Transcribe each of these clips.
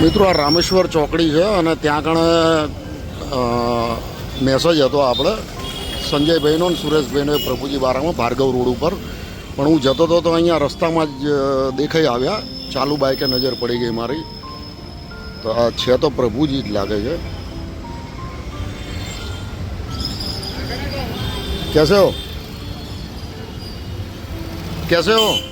મિત્રો આ રામેશ્વર ચોકડી છે અને ત્યાં અ, મેસેજ હતો આપણે સંજયભાઈનો અને સુરેશભાઈનો એ પ્રભુજી બારામાં ભાર્ગવ રોડ ઉપર. પણ હું જતો હતો તો અહીંયા રસ્તામાં જ દેખાઈ આવ્યા. ચાલુ બાઈકે નજર પડી ગઈ મારી. તો આ છે તો પ્રભુજી જ લાગે છે. કેસે હો? કેસે હો?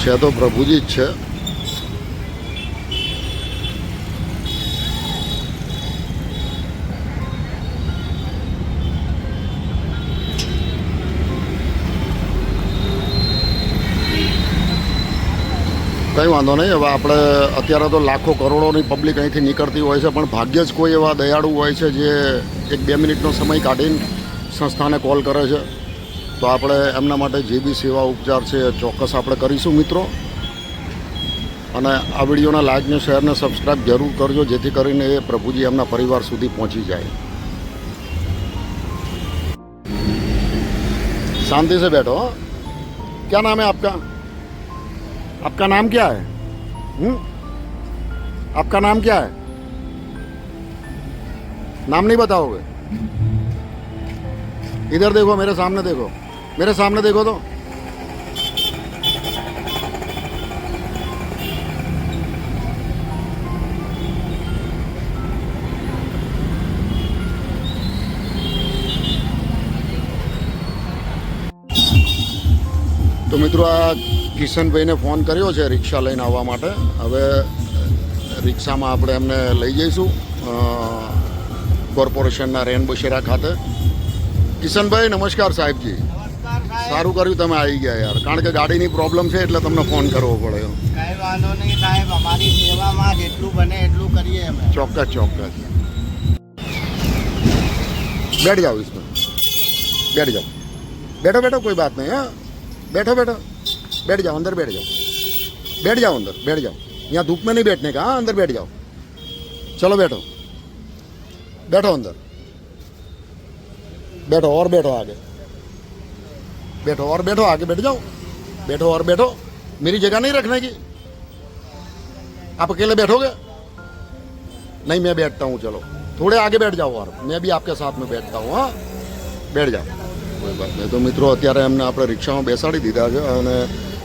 છે તો પ્રભુજી જ છે. કંઈ વાંધો નહીં, હવે આપણે અત્યારે તો લાખો કરોડોની પબ્લિક અહીંથી નીકળતી હોય છે, પણ ભાગ્યે જ કોઈ એવા દયાળુ હોય છે, જે એક બે મિનિટનો સમય કાઢીને સંસ્થાને કોલ કરે છે. તો આપણે એમના માટે જે બી સેવા ઉપચાર છે એ ચોક્કસ આપણે કરીશું મિત્રો અને આ વિડીયોના લાઇકને શેરને સબસ્ક્રાઈબ જરૂર કરજો જેથી કરીને એ પ્રભુજી એમના પરિવાર સુધી પહોંચી જાય शांति से बैठो हाँ? क्या नाम है आपका आपका नाम क्या है हम्म? आपका नाम क्या है नाम नहीं बताओगे इधर देखो मेरे सामने देखो मेरे सामने देखो तो તો મિત્રો આ કિશનભાઈને ફોન કર્યો છે રિક્ષા લઈને આવવા માટે હવે રિક્ષામાં આપણે એમને લઈ જઈશું અ, કોર્પોરેશનના રેન બશેરા ખાતે કિશનભાઈ નમસ્કાર સાહેબજી નમસ્કાર સાહેબ સારું કર્યું તમે આવી ગયા યાર કારણ કે ગાડીની પ્રોબ્લેમ છે એટલે તમને ફોન કરવો પડ્યો કઈ વાંધો નહીં સાહેબ અમારી સેવામાં જેટલું બને એટલું કરીએ અમે ચોક્કસ ચોક્કસ बैठ जाओ इसमें बैठ जाओ बैठो बैठो कोई बात नहीं हाँ बैठो बैठो बैठ जाओ अंदर बैठ जाओ बैठ जाओ अंदर बैठ जाओ यहाँ धूप में नहीं बैठने का हाँ अंदर बैठ जाओ चलो बैठो बैठो अंदर बैठो और बैठो आगे बैठो और बैठो आगे बैठ जाओ बैठो और बैठो मेरी जगह नहीं रखने की आप अकेले बैठोगे नहीं मैं बैठता हूँ चलो थोड़े आगे बैठ जाओ और मैं भी आपके साथ में बैठता हूँ हाँ બેઠ જાઓ કોઈ વાત નહીં તો મિત્રો અત્યારે એમને આપણે રિક્ષામાં બેસાડી દીધા છે અને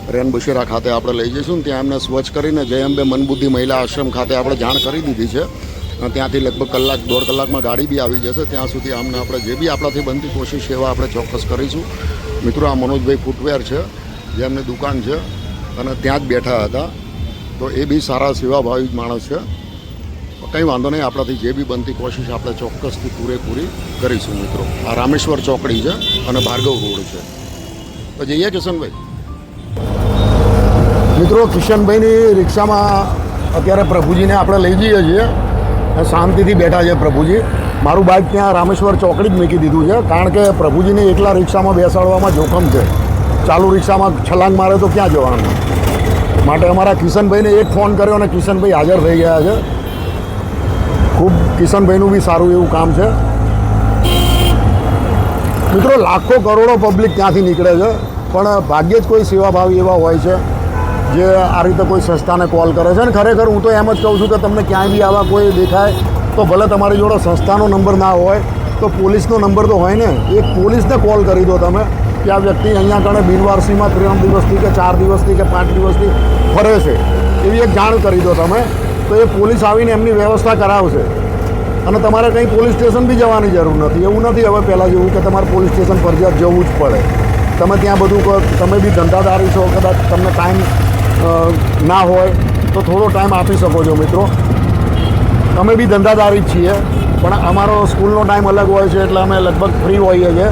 રેન બશેરા ખાતે આપણે લઈ જઈશું ને ત્યાં એમને સ્વચ્છ કરીને જય અંબે મનબુદ્ધિ મહિલા આશ્રમ ખાતે આપણે જાણ કરી દીધી છે અને ત્યાંથી લગભગ કલાક દોઢ કલાકમાં ગાડી બી આવી જશે ત્યાં સુધી આમને આપણે જે બી આપણાથી બનતી કોશિશ સેવા આપણે ચોક્કસ કરીશું મિત્રો, આ મનોજભાઈ ફૂટવેર છે, જે એમની દુકાન છે, અને ત્યાં જ બેઠા હતા. તો એ બી સારા સેવાભાવી માણસ છે. કંઈ વાંધો નહીં, આપણાથી જે બી બનતી કોશિશ આપણે ચોક્કસથી પૂરેપૂરી કરીશું, મિત્રો. આ રામેશ્વર ચોકડી છે અને ભાર્ગવ રોડ છે. તો જઈએ કિશનભાઈ. મિત્રો, કિશનભાઈની રિક્ષામાં અત્યારે પ્રભુજીને આપણે લઈ જઈએ છીએ. શાંતિથી બેઠા છે પ્રભુજી. મારું બાઇક ત્યાં રામેશ્વર ચોકડી જ મૂકી દીધું છે, કારણ કે પ્રભુજીને એકલા રિક્ષામાં બેસાડવામાં જોખમ છે. ચાલુ રિક્ષામાં છલાંગ મારે તો ક્યાં જવાનું? માટે અમારા કિશનભાઈને એક ફોન કર્યો અને કિશનભાઈ હાજર થઈ ગયા છે. ખૂબ કિશનભાઈનું બી સારું એવું કામ છે. મિત્રો, લાખો કરોડો પબ્લિક ત્યાંથી નીકળે છે, પણ ભાગ્યે જ કોઈ સેવાભાવી એવા હોય છે, જે આ રીતે કોઈ સંસ્થાને કોલ કરે છે. અને ખરેખર હું તો એમ જ કહું છું કે તમને ક્યાંય બી આવા કોઈ દેખાય તો ભલે તમારી જોડે સંસ્થાનો નંબર ના હોય, તો પોલીસનો નંબર તો હોય ને. એક પોલીસને કોલ કરી દો તમે કે આ વ્યક્તિ અહીંયા કણે બિનવારસીમાં ત્રણ દિવસથી કે ચાર દિવસથી કે પાંચ દિવસથી ફરે છે. એવી એક જાણ કરી દો તમે, તો એ પોલીસ આવીને એમની વ્યવસ્થા કરાવશે. અને તમારે કંઈ પોલીસ સ્ટેશન બી જવાની જરૂર નથી. એવું નથી હવે પહેલાં જેવું કે તમારે પોલીસ સ્ટેશન ફરજિયાત જવું જ પડે. તમે ત્યાં બધું તમે બી ધંધાદારી છો, કદાચ તમને ટાઈમ ના હોય, તો થોડો ટાઈમ આપી શકો છો મિત્રો. અમે બી ધંધાદારી જ છીએ, પણ અમારો સ્કૂલનો ટાઈમ અલગ હોય છે, એટલે અમે લગભગ ફ્રી હોઈએ છીએ.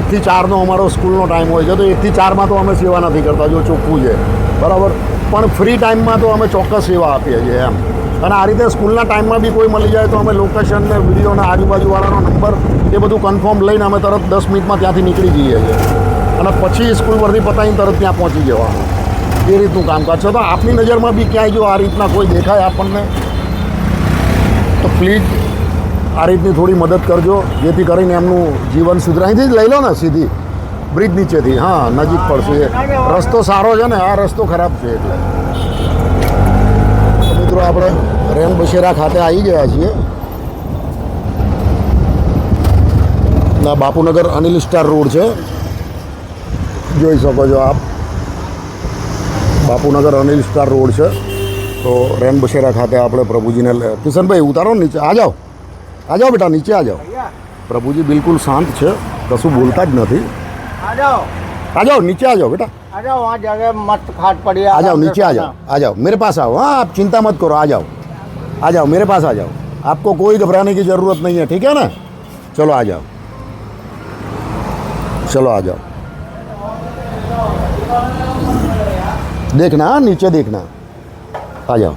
એકથી ચારનો અમારો સ્કૂલનો ટાઈમ હોય છે, તો એકથી ચારમાં તો અમે સેવા નથી કરતા, જો ચોખ્ખું છે. બરાબર? પણ ફ્રી ટાઈમમાં તો અમે ચોક્કસ સેવા આપીએ છીએ એમ. અને આ રીતે સ્કૂલના ટાઈમમાં બી કોઈ મળી જાય તો અમે લોકેશન ને વિડીયોના આજુબાજુવાળાનો નંબર એ બધું કન્ફર્મ લઈને અમે તરત દસ મિનિટમાં ત્યાંથી નીકળી જઈએ છીએ. અને પછી સ્કૂલ વર્ધી પતાવીને તરત ત્યાં પહોંચી જવાનું. એ રીતનું કામકાજ છે. તો આપની નજરમાં બી ક્યાંય જો આ રીતના કોઈ દેખાય આપણને પ્લીઝ આ રીતની થોડી મદદ કરજો, જેથી કરીને એમનું જીવન સુધરે. અહીંથી જ લઈ લો ને સીધી, બ્રિજ નીચેથી. હા, નજીક પડશે રસ્તો સારો છે ને, આ રસ્તો ખરાબ છે એટલે. મિત્રો, આપણે રેન બશેરા ખાતે આવી ગયા છીએ. ના, બાપુનગર અનિલ સ્ટાર રોડ છે. જોઈ શકો છો આપ. બાપુનગર અનિલ સ્ટાર રોડ છે. તો રેન બસેરા ખાતે આપણે પ્રભુજીને લે- કિશનભાઈ ઉતારો ને નીચે આ જાઓ આ જાઓ બેટા નીચે આ જાઓ પ્રભુજી બિલકુલ શાંત છે કશું બોલતા જ નથી आ जाओ आ जाओ नीचे आ जाओ बेटा आ जाओ वहाँ जगह मस्त खाट पड़ी है, आ जाओ आराम से नीचे आ सोना। जाओ आ जाओ मेरे पास आओ हाँ आप चिंता मत करो आ जाओ आ जाओ मेरे पास आ जाओ आपको कोई घबराने की ज़रूरत नहीं है ठीक है ना चलो आ जाओ चलो आ जाओ देखना हाँ, नीचे देखना आ जाओ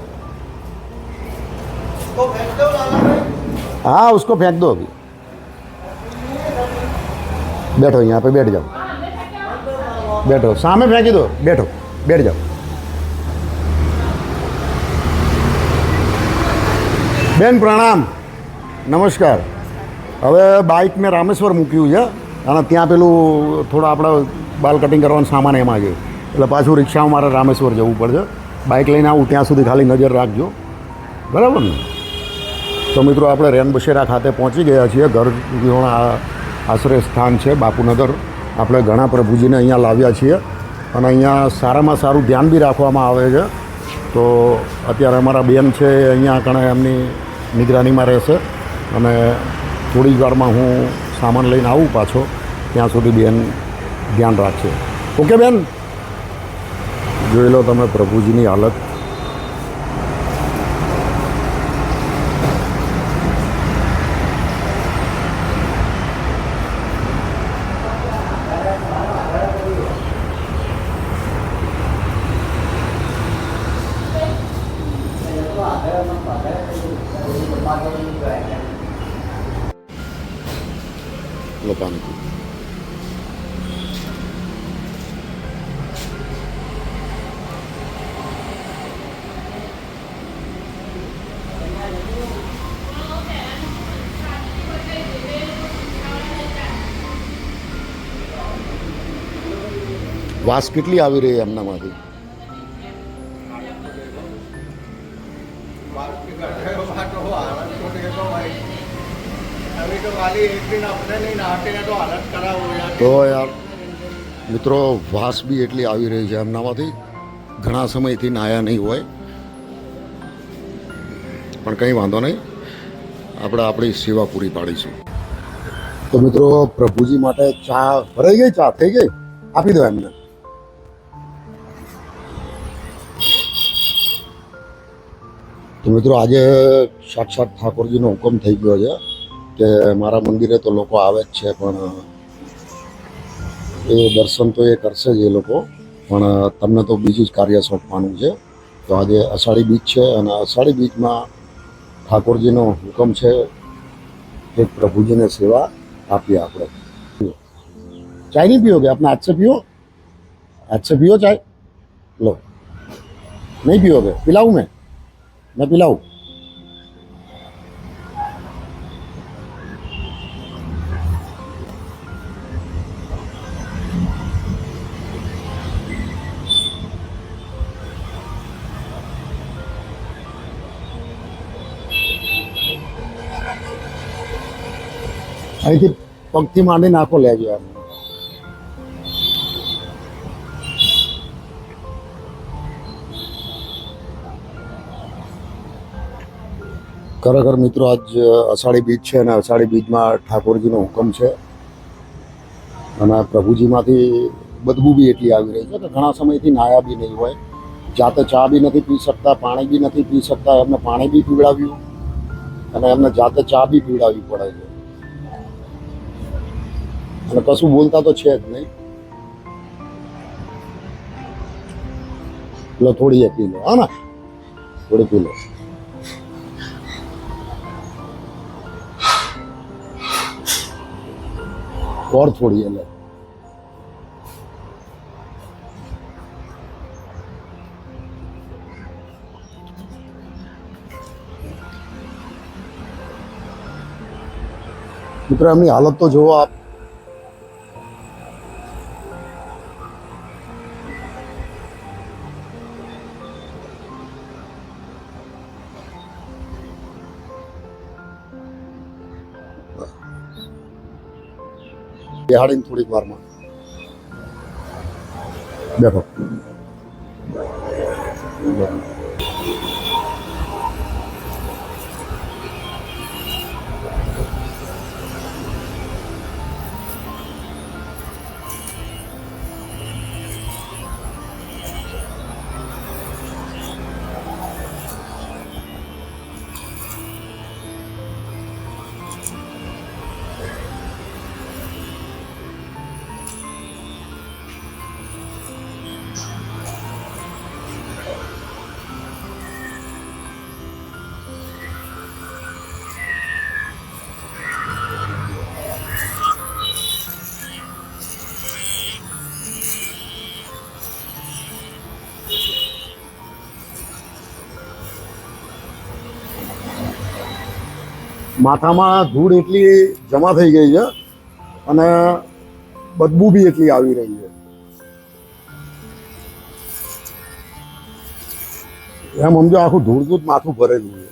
तो भेज दो लाला भाई। हाँ उसको फेंक दो अभी बैठो यहाँ पे बैठ जाओ बैठो सामने फेंकी दो बैठो बैठ जाओ બેન પ્રણામ નમસ્કાર હવે બાઇક મેં રામેશ્વર મૂક્યું છે અને ત્યાં પેલું થોડું આપણે બાલ કટિંગ કરવાનો સામાન એમાં છે એટલે પાછું રિક્ષામાં મારે રામેશ્વર જવું પડશે બાઇક લઈને આવું ત્યાં સુધી ખાલી નજર રાખજો. બરાબર ને? તો મિત્રો આપણે રેનબશેરા ખાતે પહોંચી ગયા છીએ. ઘર આશ્રય સ્થાન છે, બાપુનગર. આપણે ઘણા પ્રભુજીને અહીંયા લાવ્યા છીએ અને અહીંયા સારામાં સારું ધ્યાન બી રાખવામાં આવે છે. તો અત્યારે અમારા બેન છે અહીંયા કણે એમની નિગરાનીમાં રહેશે અને થોડી વારમાં હું સામાન લઈને આવું પાછો. ત્યાં સુધી બેન ધ્યાન રાખશે. ઓકે બેન? જોઈ લો તમે પ્રભુજીની હાલત. લો વાસ કેટલી આવી રહી એમનામાંથી? તો યાર, મિત્રો, વાસ બી એટલી આવી રહી છે એમનામાંથી. ઘણા સમયથી નાયા નહીં હોય. પણ કંઈ વાંધો નહીં. આપણે આપણી સેવા પૂરી પાડીશું. તો મિત્રો, પ્રભુજી માટે ચા ભરાઈ ગઈ? ચા થઈ ગઈ? આપી દો એમને. મિત્રો આજે સાક્ષાત ઠાકોરજીનો હુકમ થઈ ગયો છે કે મારા મંદિરે તો લોકો આવે જ છે, પણ એ દર્શન તો એ કરશે જ એ લોકો. પણ તમને તો બીજું જ કાર્ય સોંપવાનું છે. તો આજે અષાઢી બીચ છે અને અષાઢી બીચમાં ઠાકોરજીનો હુકમ છે એક પ્રભુજીને સેવા આપીએ આપણે. ચાય નહીં પીઓ કે આપણે હાથસે પીઓ હાથસે પીઓ ચાય? લો. નહીં પીઓ કે પીલાવું મેં ને પીલાવું અહીંથી પગથી માંડીને આખો લેજો એમ ખરેખર મિત્રો આજ અષાઢી બીજ છે અને અષાઢી બીજમાં ઠાકોરજીનો હુકમ છે. અને પ્રભુજીમાંથી બદબુ બી એટલી આવી રહી છે કે ઘણા સમયથી નાયા બી નહીં હોય. જાતે ચા બી નથી પી શકતા, પાણી બી નથી પી શકતા, એમને પાણી બી પીવડાવ્યું અને એમને જાતે ચા બી પીવડાવવી પડે છે અને કશું બોલતા તો છે જ નહીં. લો, થોડી એ પી લો. હા ને? થોડી પી લો. और થોડી એટલે મિત્રો એમની હાલત તો જોવો આપ. બિહાડીને થોડીક વારમાં. બેઠો. માથામાં ધૂળ એટલી જમા થઈ ગઈ છે અને બદબુ બી એટલી આવી રહી છે એમ સમજો આખું ધૂળકૂત માથું ભરેલું છે